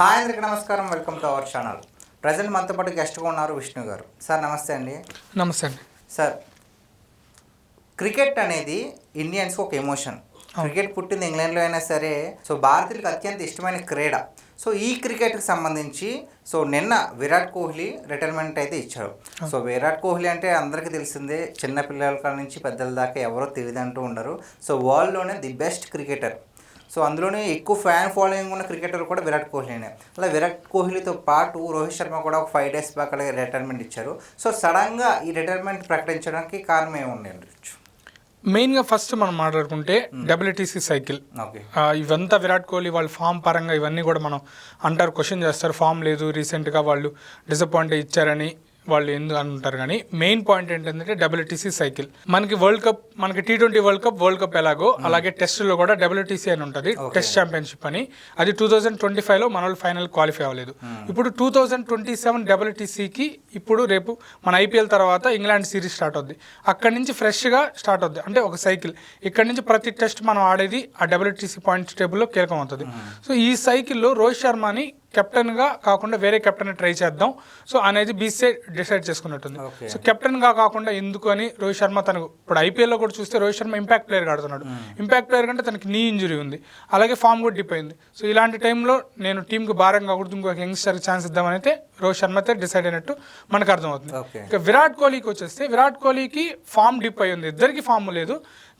Hi అందరికీ నమస్కారం welcome to our channel. Present మనతో పాటు గెస్ట్గా ఉన్నారు విష్ణు గారు. సార్ నమస్తే అండి. నమస్తే అండి. సార్ క్రికెట్ అనేది ఇండియన్స్కి ఒక ఎమోషన్. క్రికెట్ పుట్టింది ఇంగ్లాండ్లో అయినా సరే సో భారతీయులకు అత్యంత ఇష్టమైన క్రీడ. సో ఈ క్రికెట్కి సంబంధించి సో నిన్న విరాట్ కోహ్లీ రిటైర్మెంట్ అయితే ఇచ్చారు. సో విరాట్ కోహ్లీ అంటే అందరికీ తెలిసిందే చిన్న పిల్లల నుంచి పెద్దల దాకా ఎవరో తెలియదు అంటూ ఉండరు. సో వరల్డ్లోనే ది బెస్ట్ క్రికెటర్. సో అందులోనే ఎక్కువ ఫ్యాన్ ఫాలోయింగ్ ఉన్న క్రికెటర్ కూడా విరాట్ కోహ్లీనే. అలా విరాట్ కోహ్లీతో పాటు రోహిత్ శర్మ కూడా ఒక ఫైవ్ డేస్ బ్యాక్ అలాగే రిటైర్మెంట్ ఇచ్చారు. సో సడన్గా ఈ రిటైర్మెంట్ ప్రకటించడానికి కారణం ఏముంది ఉండొచ్చు మెయిన్గా ఫస్ట్ మనం మాట్లాడుకుంటే డబ్ల్యూటీసీ సైకిల్ ఓకే ఆ, ఇవంతా విరాట్ కోహ్లీ వాళ్ళ ఫామ్ పరంగా ఇవన్నీ కూడా మనం అంటారు క్వశ్చన్ చేస్తారు. ఫామ్ లేదు రీసెంట్గా వాళ్ళు డిసప్పాయింట్ ఇచ్చారని. వాళ్ళు ఎందుకు అంటారు కానీ మెయిన్ పాయింట్ ఏంటంటే డబ్ల్యూటీసీ సైకిల్ మనకి వరల్డ్ కప్ మనకి T twenty world cup world cup ఎలాగో అలాగే టెస్ట్లో కూడా డబ్ల్యూటీసీ అని ఉంటుంది టెస్ట్ ఛాంపియన్షిప్ అని. అది టూ థౌజండ్ ట్వంటీ ఫైవ్లో మన వాళ్ళు ఫైనల్ క్వాలిఫై అవ్వలేదు. ఇప్పుడు టూ థౌజండ్ ట్వంటీ సెవెన్ డబ్ల్యూటీసీకి ఇప్పుడు రేపు మన ఐపీఎల్ తర్వాత ఇంగ్లాండ్ సిరీస్ స్టార్ట్ అవుద్ది. అక్కడి నుంచి ఫ్రెష్గా స్టార్ట్ అవుద్ది. అంటే ఒక సైకిల్ ఇక్కడ నుంచి ప్రతి టెస్ట్ మనం ఆడేది ఆ డబ్ల్యూటీసీ పాయింట్స్ టేబుల్లో కీలకం అవుతుంది సో ఈ సైకిల్లో రోహిత్ శర్మని కెప్టెన్గా కాకుండా వేరే కెప్టెన్ ట్రై చేద్దాం. సో అనేది బీసీఐ డిసైడ్ చేసుకున్నట్టుంది. సో కెప్టెన్గా కాకుండా ఎందుకు అని రోహిత్ శర్మ తనకు ఇప్పుడు ఐపీఎల్లో కూడా చూస్తే రోహిత్ శర్మ ఇంపాక్ట్ ప్లేయర్ ఆడుతున్నాడు. ఇంపాక్ట్ ప్లేయర్ కంటే తనకి నీ ఇంజురీ ఉంది. అలాగే ఫామ్ కూడా డిప్ అయింది. సో ఇలాంటి టైంలో నేను టీంకి భారం కాకూడదు ఇంకొక యంగ్స్టర్కి ఛాన్స్ ఇద్దామని అయితే రోహిత్ శర్మ అయితే డిసైడ్ అయినట్టు మనకు అర్థమవుతుంది. ఇక విరాట్ కోహ్లీకి వచ్చేస్తే విరాట్ కోహ్లీకి ఫామ్ డిప్ అయి ఉంది ఇద్దరికి ఫామ్ లేదు.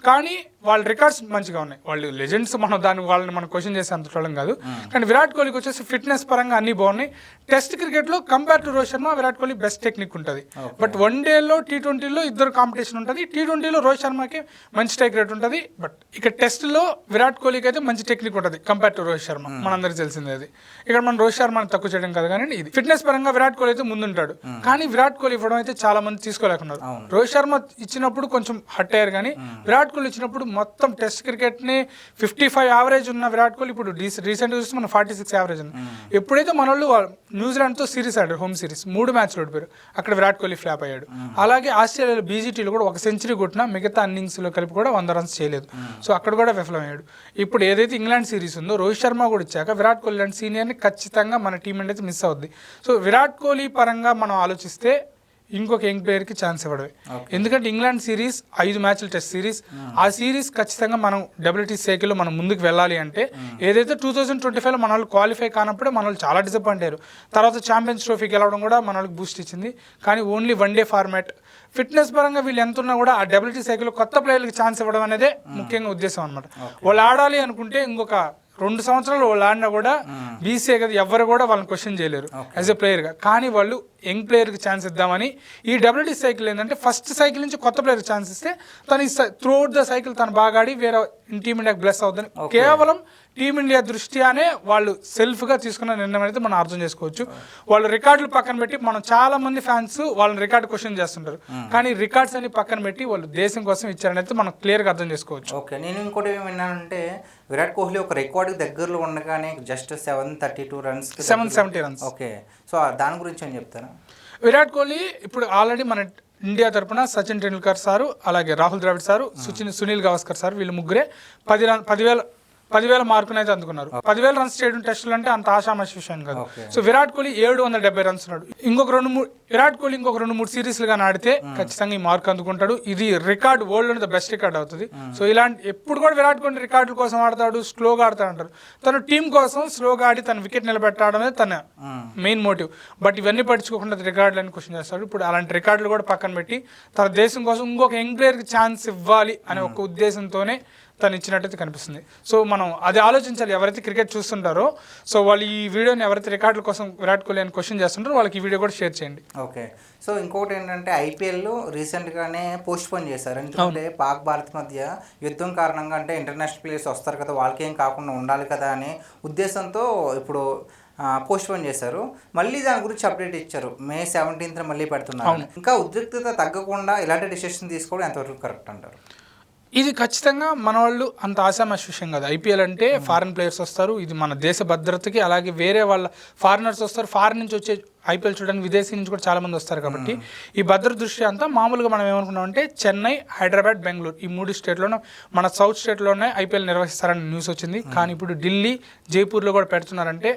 కానీ వాళ్ళ రికార్డ్స్ మంచిగా ఉన్నాయి. వాళ్ళు లెజెండ్స్ మనం దాన్ని వాళ్ళని మనం క్వశ్చన్ చేసే అంత చూడడం కాదు. కానీ విరాట్ కోహ్లీకి వచ్చేసి ఫిట్నెస్ పరంగా అన్ని బాగున్నాయి. టెస్ట్ క్రికెట్లో compare to Rohit Sharma Virat Kohli best technique ఉంటుంది. బట్ వన్ డేలో టీ ట్వంటీలో ఇద్దరు కాంపిటీషన్ ఉంటుంది. టీ ట్వంటీలో రోహిత్ శర్మకి మంచి స్ట్రైక్ రేట్ ఉంటుంది. బట్ ఇక టెస్ట్లో విరాట్ కోహ్లీకి అయితే మంచి టెక్నిక్ ఉంటుంది కంపేర్ టు రోహిత్ శర్మ. మనందరికీ తెలిసిందే అది. ఇక్కడ మనం రోహిత్ శర్మని తక్కువ చేయడం కాదు కానీ ఇది. ఫిట్నెస్ పరంగా విరాట్ కోహ్లీ అయితే ముందుంటాడు. కానీ విరాట్ కోహ్లీ ఇవ్వడం అయితే చాలా మంది తీసుకోలేకున్నారు. రోహిత్ శర్మ ఇచ్చినప్పుడు కొంచెం హట్ అయ్యారు కానీ విరాట్ కోహ్లీ ఇచ్చినప్పుడు మొత్తం టెస్ట్ క్రికెట్ని ఫిఫ్టీ ఫైవ్ యావరేజ్ ఉన్న విరాట్ కోహ్లీ ఇప్పుడు రీసెంట్ చూస్తే మన ఫార్టీ సిక్స్ యావరేజ్ ఉంది ఎప్పుడైతే మన వాళ్ళు న్యూజిలాండ్తో సిరీస్ ఆడారు హోమ్ సిరీస్ మూడు మ్యాచ్లు ఓడిపోయారు. అక్కడ విరాట్ కోహ్లీ ఫ్లాప్ అయ్యాడు. అలాగే ఆస్ట్రేలియాలో బీజీటీలో కూడా ఒక సెంచరీ కొట్టినా మిగతా innings లో కలిపి కూడా వంద రన్స్ చేయలేదు. సో అక్కడ కూడా విఫలమయ్యాడు. ఇప్పుడు ఏదైతే ఇంగ్లాండ్ సిరీస్ ఉందో రోహిత్ శర్మ కూడా ఇచ్చాక విరాట్ కోహ్లీ లాంటి సీనియర్ని ఖచ్చితంగా మన టీం అనేది మిస్ అవుద్ది. సో విరాట్ కోహ్లీ పరంగా మనం ఆలోచిస్తే ఇంకొక యంగ్ ప్లేయర్కి ఛాన్స్ ఇవ్వడమే. ఎందుకంటే ఇంగ్లాండ్ సిరీస్ ఐదు మ్యాచ్ల టెస్ట్ సిరీస్. ఆ సిరీస్ ఖచ్చితంగా మనం డబ్ల్యూటీ సైకిల్లో మనం ముందుకు వెళ్ళాలి అంటే ఏదైతే టూ థౌసండ్ ట్వంటీ ఫైవ్లో మన వాళ్ళు క్వాలిఫై కానప్పుడే మన వాళ్ళు చాలా డిసప్పాయింట్ అయ్యారు. తర్వాత ఛాంపియన్స్ ట్రోఫీ గెలవడం కూడా మన వాళ్ళకి బూస్ట్ ఇచ్చింది. కానీ only one day format. Fitness పరంగా వీళ్ళు ఎంత ఉన్నా కూడా ఆ డబ్ల్యూటీ సైకిల్లో కొత్త ప్లేయర్లకు ఛాన్స్ ఇవ్వడం అనేదే ముఖ్యంగా ఉద్దేశం అనమాట వాళ్ళు ఆడాలి అనుకుంటే ఇంకొక రెండు సంవత్సరాలు వాళ్ళు ఆడినా కూడా బీసీఏ కదా ఎవరు కూడా వాళ్ళని క్వశ్చన్ చేయలేరు యాజ్ ఎ ప్లేయర్గా కానీ వాళ్ళు యంగ్ ప్లేయర్కి ఛాన్స్ ఇద్దామని ఈ డబ్ల్యూటీ సైకిల్ ఏంటంటే ఫస్ట్ సైకిల్ నుంచి కొత్త ప్లేయర్కి ఛాన్స్ ఇస్తే తను త్రూ అవుట్ ద సైకిల్ తను బాగా ఆడి వేరే టీమిండియాకి బ్లెస్ అవుతుంది కేవలం టీమిండియా దృష్ట్యానే వాళ్ళు సెల్ఫ్గా తీసుకున్న నిర్ణయం అయితే మనం అర్థం చేసుకోవచ్చు. వాళ్ళు రికార్డులు పక్కన పెట్టి మనం చాలా మంది ఫ్యాన్స్ వాళ్ళని రికార్డు క్వశ్చన్ చేస్తుంటారు. కానీ రికార్డ్స్ అన్ని పక్కన పెట్టి వాళ్ళు దేశం కోసం ఇచ్చారని అయితే మనం క్లియర్గా అర్థం చేసుకోవచ్చు. ఓకే నేను ఇంకోటి ఏమి విన్నానంటే విరాట్ కోహ్లీ ఒక రికార్డుకి దగ్గరలో ఉండగానే just seven thirty two runs seven seventy runs. Okay so దాని గురించి ఏం చెప్తారా? విరాట్ కోహ్లీ ఇప్పుడు ఆల్రెడీ మన ఇండియా తరపున సచిన్ టెండూల్కర్ సారు అలాగే రాహుల్ ద్రావిడ్ సారు సుచిన్ సునీల్ గవాస్కర్ సార్ వీళ్ళు ముగ్గురే. పది రన్ పదివేల పదివేల మార్కును అయితే అందుకున్నారు పదివేల రన్స్ చేయడం టెస్టులు అంటే అంత ఆషామాషి విషయం కాదు. సో విరాట్ కోహ్లీ ఏడు వందల డెబ్బై రన్స్ ఉన్నాడు ఇంకొక రెండు మూడు విరాట్ కోహ్లీ ఇంకొక రెండు మూడు సిరీస్లు కానీ ఆడితే ఖచ్చితంగా ఈ మార్క్ అందుకుంటాడు. ఇది రికార్డ్ వరల్డ్లోని ద బెస్ట్ రికార్డ్ అవుతుంది. సో ఇలాంటి ఎప్పుడు కూడా విరాట్ కోహ్లీ రికార్డుల కోసం ఆడతాడు స్లోగా ఆడతాడు అంటారు తను టీం కోసం స్లోగా ఆడి తన వికెట్ నిలబెట్టడం అనేది తన మెయిన్ మోటివ్. బట్ ఇవన్నీ పట్టించుకోకుండా రికార్డులు అని క్వశ్చన్ చేస్తాడు. ఇప్పుడు అలాంటి రికార్డులు కూడా పక్కన పెట్టి తన దేశం కోసం ఇంకొక యంగ్ ప్లేయర్కి ఛాన్స్ ఇవ్వాలి అనే ఒక ఉద్దేశంతోనే తను ఇచ్చినట్టయితే కనిపిస్తుంది. సో మనం అది ఆలోచించాలి. ఎవరైతే క్రికెట్ చూస్తుంటారో సో వాళ్ళు ఈ వీడియోని ఎవరైతే రికార్డుల కోసం విరాట్ కోహ్లీ అని క్వశ్చన్ చేస్తుంటారో వాళ్ళకి ఈ వీడియో కూడా షేర్ చేయండి. ఓకే. సో ఇంకొకటి ఏంటంటే ఐపీఎల్ రీసెంట్గానే పోస్ట్ పోన్ చేశారు. ఎందుకంటే పాక్ భారత్ మధ్య యుద్ధం కారణంగా అంటే ఇంటర్నేషనల్ ప్లేయర్స్ వస్తారు కదా వాళ్ళకి ఏం కాకుండా ఉండాలి కదా అనే ఉద్దేశంతో ఇప్పుడు పోస్ట్ పోన్ చేశారు. మళ్ళీ దాని గురించి అప్డేట్ ఇచ్చారు. మే సెవెంటీన్త్ మళ్ళీ పెడుతున్నారు. ఇంకా ఉద్రిక్తత తగ్గకుండా ఇలాంటి డిసిషన్ తీసుకోవడం ఎంతవరకు కరెక్ట్ అంటారు? ఇది ఖచ్చితంగా మన వాళ్ళు అంత ఆశామాష విషయం కాదు. ఐపీఎల్ అంటే ఫారిన్ ప్లేయర్స్ వస్తారు ఇది మన దేశ భద్రతకి అలాగే వేరే వాళ్ళ ఫారినర్స్ వస్తారు. ఫారిన్ నుంచి వచ్చే ఐపీఎల్ చూడడానికి విదేశీ నుంచి కూడా చాలా మంది వస్తారు కాబట్టి ఈ భద్రత దృష్టి అంతా మామూలుగా మనం ఏమనుకున్నాం అంటే చెన్నై హైదరాబాద్ బెంగళూరు ఈ మూడు స్టేట్లోనే మన సౌత్ స్టేట్లోనే ఐపీఎల్ నిర్వహిస్తారని న్యూస్ వచ్చింది. కానీ ఇప్పుడు ఢిల్లీ జైపూర్లో కూడా పెడుతున్నారంటే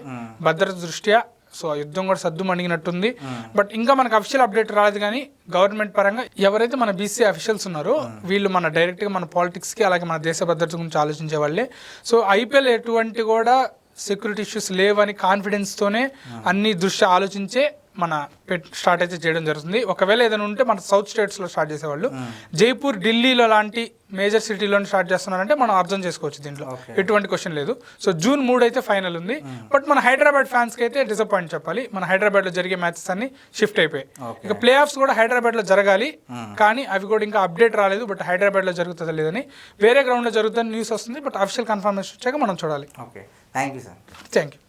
భద్రత దృష్ట్యా సో ఆ యుద్ధం కూడా సద్దు మణిగినట్టుంది. బట్ ఇంకా మనకు అఫీషియల్ అప్డేట్ రాలేదు కానీ గవర్నమెంట్ పరంగా ఎవరైతే మన బీసీ అఫీషియల్స్ ఉన్నారో వీళ్ళు మన డైరెక్ట్గా మన పాలిటిక్స్కి అలాగే మన దేశ భద్రత గురించి ఆలోచించే వాళ్ళే. సో ఐపీఎల్ ఎటువంటి కూడా సెక్యూరిటీ ఇష్యూస్ లేవని కాన్ఫిడెన్స్తోనే అన్ని దృష్టి ఆలోచించే మన పెట్ స్టార్ట్ అయితే చేయడం జరుగుతుంది. ఒకవేళ ఏదైనా ఉంటే మన సౌత్ స్టేట్స్లో స్టార్ట్ చేసేవాళ్ళు. జైపూర్ ఢిల్లీలో లాంటి మేజర్ సిటీలో స్టార్ట్ చేస్తున్నారంటే మనం అర్థం చేసుకోవచ్చు దీంట్లో. ఎటువంటి క్వశ్చన్ లేదు. సో జూన్ మూడు అయితే ఫైనల్ ఉంది. బట్ మన హైదరాబాద్ ఫ్యాన్స్కి అయితే డిసప్పాయింట్ చెప్పాలి. మన హైదరాబాద్లో జరిగే మ్యాచెస్ అన్ని షిఫ్ట్ అయిపోయాయి. ఇక ప్లే ఆఫ్స్ కూడా హైదరాబాద్లో జరగాలి. కానీ అవి కూడా ఇంకా అప్డేట్ రాలేదు. బట్ హైదరాబాద్లో జరుగుతుందా లేదని వేరే గ్రౌండ్లో జరుగుతుందని న్యూస్ వస్తుంది. బట్ అఫిషియల్ కన్ఫర్మేషన్ వచ్చాక మనం చూడాలి. Okay. Thank you sir thank you